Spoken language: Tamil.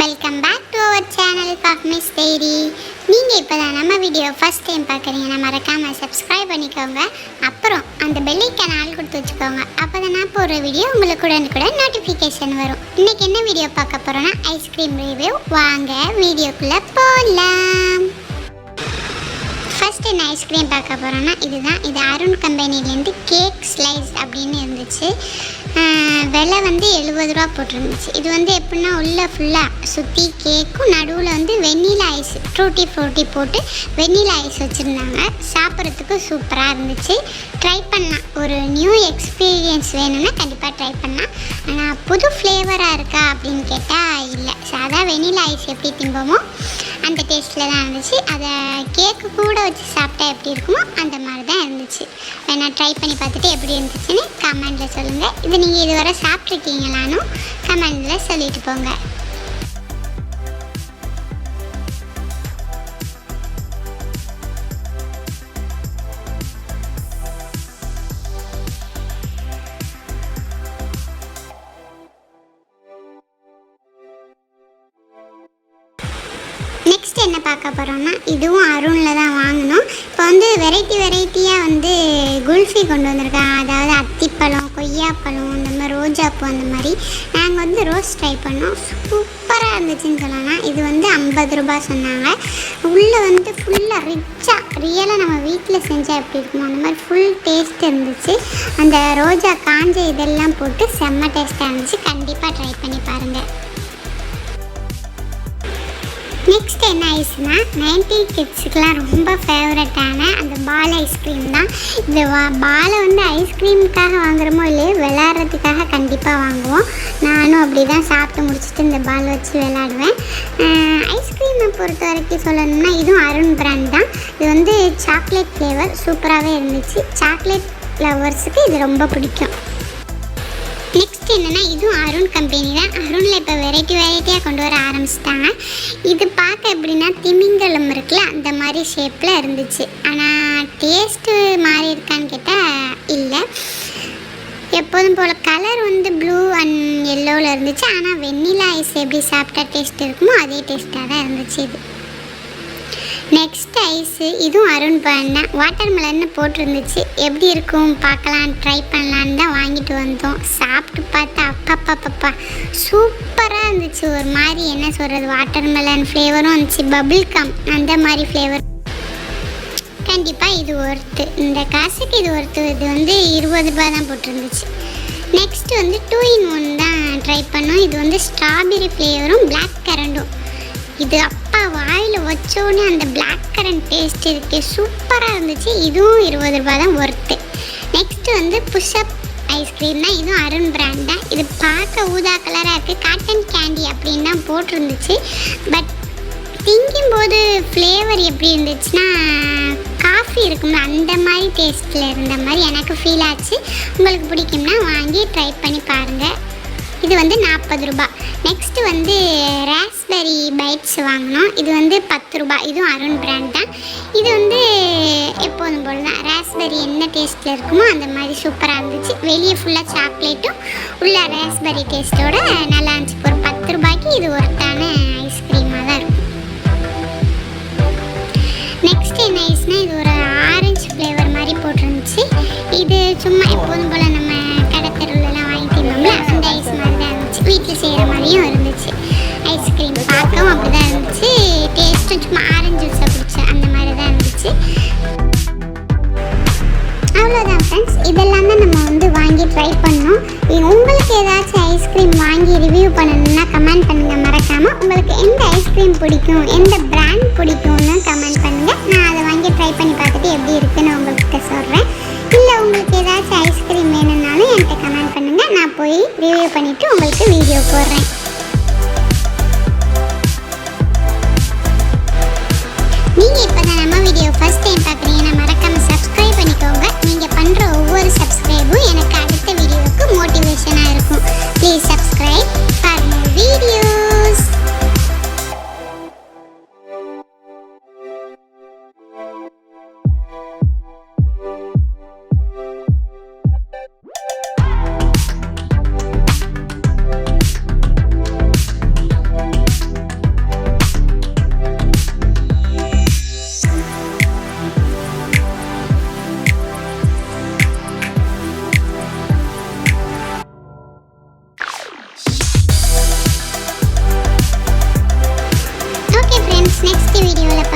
Welcome back to our channel of miss diary நீங்கள் இப்போ தான் நம்ம வீடியோ ஃபஸ்ட் டைம் பார்க்குறீங்கன்னா மறக்காமல் சப்ஸ்கிரைப் பண்ணிக்கோங்க. அப்புறம் அந்த பெல்லைக்கான ஆள் கொடுத்து வச்சுக்கோங்க. அப்போ தான் நான் போடுற வீடியோ உங்களுக்கு உடனுக்குடன் நோட்டிஃபிகேஷன் வரும். இன்றைக்கி என்ன வீடியோ பார்க்க போகிறோன்னா ஐஸ்கிரீம் ரிவ்யூ வாங்க வீடியோக்குள்ளே போகலாம் ஃபர்ஸ்ட் என்ன ஐஸ்கிரீம் பார்க்க போகிறோன்னா இதுதான். இது அருண் கம்பெனிலேருந்து கேக் ஸ்லைஸ் அப்படின்னு இருந்துச்சு. விலை வந்து எழுபது ரூபா போட்டிருந்துச்சு. இது வந்து எப்படின்னா உள்ளே ஃபுல்லாக சுற்றி கேக்கும் நடுவில் வந்து வெண்ணிலா ஐஸ் ஃப்ரூட்டி ஃப்ரூட்டி போட்டு வெண்ணிலா ஐஸ் வச்சுருந்தாங்க. சாப்பிட்றதுக்கு சூப்பராக இருந்துச்சு. ட்ரை பண்ணலாம். ஒரு நியூ எக்ஸ்பீரியன்ஸ் வேணும்னா கண்டிப்பாக ட்ரை பண்ணலாம். ஆனால் புது ஃப்ளேவராக இருக்கா அப்படின்னு கேட்டால் இல்லை. சாதா வெண்ணிலா ஐஸ் எப்படி திம்போமோ அந்த டேஸ்ட்டில் தான் இருந்துச்சு. அதை கேக்கு கூட வச்சு சாப்பிட்டா எப்படி இருக்குமோ அந்த மாதிரி இருந்துச்சு. வேணா ட்ரை பண்ணி பார்த்துட்டு எப்படி இருந்துச்சுன்னு கமெண்டில் சொல்லுங்கள் இது நீங்கள் இதுவரை சாப்பிட்ருக்கீங்களானும் கமெண்டில் சொல்லிட்டு போங்க. நெக்ஸ்ட் என்ன பார்க்க போகிறோம்னா இதுவும் அருணில் தான் வெரைட்டி வெரைட்டியாக வந்து குல்ஃபி கொண்டு வந்திருக்காங்க. அதாவது அத்திப்பழம் கொய்யாப்பழம் அந்த மாதிரி ரோஜாப்பூ அந்த மாதிரி. நாங்கள் வந்து ரோஸ் ட்ரை பண்ணோம். சூப்பராக இருந்துச்சுன்னு சொல்லலாம். இது வந்து ஐம்பது ரூபாய் சொன்னாங்க. உள்ளே வந்து ஃபுல்லாக ரிச்சாக ரியலாக நம்ம வீட்டில் செஞ்சால் எப்படி இருக்குமோ அந்த மாதிரி ஃபுல் டேஸ்ட் இருந்துச்சு. அந்த ரோஜா காஞ்ச இதெல்லாம் போட்டு செம்ம டேஸ்ட்டாக இருந்துச்சு. கண்டிப்பாக ட்ரை பண்ணி பாருங்கள் நெக்ஸ்ட் என்ன ஐஸ்னா நைன்டி கிட்ஸுக்கெலாம் ரொம்ப ஃபேவரட்டான அந்த பால் ஐஸ்கிரீம் தான். இந்த வா பாலை வந்து ஐஸ்கிரீமுக்காக வாங்குகிறோமோ இல்லையோ விளாட்றதுக்காக கண்டிப்பாக வாங்குவோம். நானும் அப்படி தான் சாப்பிட்டு முடிச்சுட்டு இந்த பால் வச்சு விளாடுவேன் ஐஸ்கிரீமை பொறுத்த வரைக்கும் சொல்லணும்னா இதுவும் அருண் பிராண்ட் தான். இது வந்து சாக்லேட் ஃப்ளேவர் சூப்பராகவே இருந்துச்சு. சாக்லேட் ஃப்ளவர்ஸுக்கு இது ரொம்ப பிடிக்கும். நெக்ஸ்ட் என்னென்னா இதுவும் அருண் கம்பெனி தான். அருணில் இப்போ வெரைட்டி வெரைட்டியாக கொண்டு வர ஆரம்பிச்சிட்டாங்க. இது பார்க்க எப்படின்னா திமிங்கலம் இருக்குல்ல அந்த மாதிரி ஷேப்பில் இருந்துச்சு. ஆனால் டேஸ்ட்டு மாறி இருக்கான்னு கேட்டால் இல்லை. எப்போதும் போல் கலர் வந்து ப்ளூ அண்ட் எல்லோவில் இருந்துச்சு. ஆனால் வெண்ணிலா ஐஸ் எப்படி சாப்பிட்டா டேஸ்ட் இருக்குமோ அதே டேஸ்ட்டாக தான் இருந்துச்சு இது. நெக்ஸ்ட் ஐஸு இதுவும் அருண் பண்ண வாட்டர் மெலன்னு போட்டிருந்துச்சு. எப்படி இருக்கும் பார்க்கலாம் ட்ரை பண்ணலான்னு தான் வாங்கிட்டு வந்தோம். சாப்பிட்டு பார்த்தா அப்பப்பப்பப்பா சூப்பராக இருந்துச்சு. ஒரு மாதிரி என்ன சொல்கிறது வாட்டர் மெலன் ஃப்ளேவரும் இருந்துச்சு. பபிள் கம் அந்த மாதிரி ஃப்ளேவர் கண்டிப்பாக இது ஒர்த்து இந்த காசுக்கு இது ஒர்த்து இது வந்து இருபது ரூபாய் தான் போட்டிருந்துச்சு. நெக்ஸ்ட்டு வந்து டூ இன் ஒன் தான் ட்ரை பண்ணோம். இது வந்து ஸ்ட்ராபெரி ஃப்ளேவரும் பிளாக் கரண்டும் இது அப்பா வாயில் வச்சோடனே அந்த பிளாக் கரண்ட் டேஸ்ட் இருக்கு. சூப்பராக இருந்துச்சு. இதுவும் இருபது ரூபா தான் ஒர்த்து நெக்ஸ்ட்டு வந்து புஷ்அப் ஐஸ்கிரீம்னா இதுவும் அருண் பிராண்ட் தான். இது பார்க்க ஊதா கலராக இருக்குது காட்டன் கேண்டி அப்படின்னு தான் போட்டிருந்துச்சு. பட் திங்கும்போது ஃப்ளேவர் எப்படி இருந்துச்சுன்னா காஃபி இருக்கும்ல அந்த மாதிரி டேஸ்ட்டில் இருந்த மாதிரி எனக்கு ஃபீல் ஆச்சு. உங்களுக்கு பிடிக்கும்னா வாங்கி ட்ரை பண்ணி பாருங்கள் இது வந்து நாற்பது ரூபாய். நெக்ஸ்ட்டு வந்து ரேஸ் பைட்ஸ் வாங்கினோம். இது வந்து பத்து ரூபாய் இதுவும் அருண் பிராண்ட் தான். இது வந்து எப்போதும் போல் தான் ராஸ்பெரி என்ன டேஸ்ட்டில் இருக்குமோ அந்த மாதிரி சூப்பராக இருந்துச்சு. வெளியே ஃபுல்லாக சாக்லேட்டும் உள்ள ராஸ்பெரி டேஸ்ட்டோட நல்லா இருந்துச்சு. ஒரு பத்து ரூபாய்க்கு இது ஒருத்தான ஐஸ்கிரீமாக தான் இருக்கும். நெக்ஸ்ட் என்ன ஐஸ்னால் இது ஒரு ஆரஞ்சு ஃப்ளேவர் மாதிரி போட்டிருந்துச்சு. இது சும்மா எப்போதும் போல் நம்ம கடை வாங்கிட்டு இருந்தோம்ல அந்த ஐஸ் மாதிரி தான் இருந்துச்சு. வீட்டில் செய்கிற மாதிரியும் இருந்துச்சு. ஐஸ்கிரீம் வாங்கி ட்ரை பண்ணோம். உங்களுக்கு ஏதாச்சும் ஐஸ்கிரீம் வாங்கி ரிவ்யூ பண்ணணும்னா கமெண்ட் பண்ணுங்கள் மறக்காமல் உங்களுக்கு எந்த ஐஸ்கிரீம் பிடிக்கும் எந்த பிராண்ட் பிடிக்கும்னு கமெண்ட் பண்ணுங்கள் நான் அதை வாங்கி ட்ரை பண்ணி பார்த்துட்டு எப்படி இருக்குன்னு உங்கள்கிட்ட சொல்கிறேன் இல்லை உங்களுக்கு ஏதாச்சும் ஐஸ்கிரீம் வேணும்னாலும் என்கிட்ட கமெண்ட் பண்ணுங்கள் நான் போய் ரிவ்யூ பண்ணிவிட்டு உங்களுக்கு வீடியோ போடுறேன். நீங்கள் இப்போ தான் நம்ம வீடியோ ஃபர்ஸ்ட் டைம் பார்க்குறீங்க? நெக்ஸ்ட் வீடியோவில் பார்க்கலாம்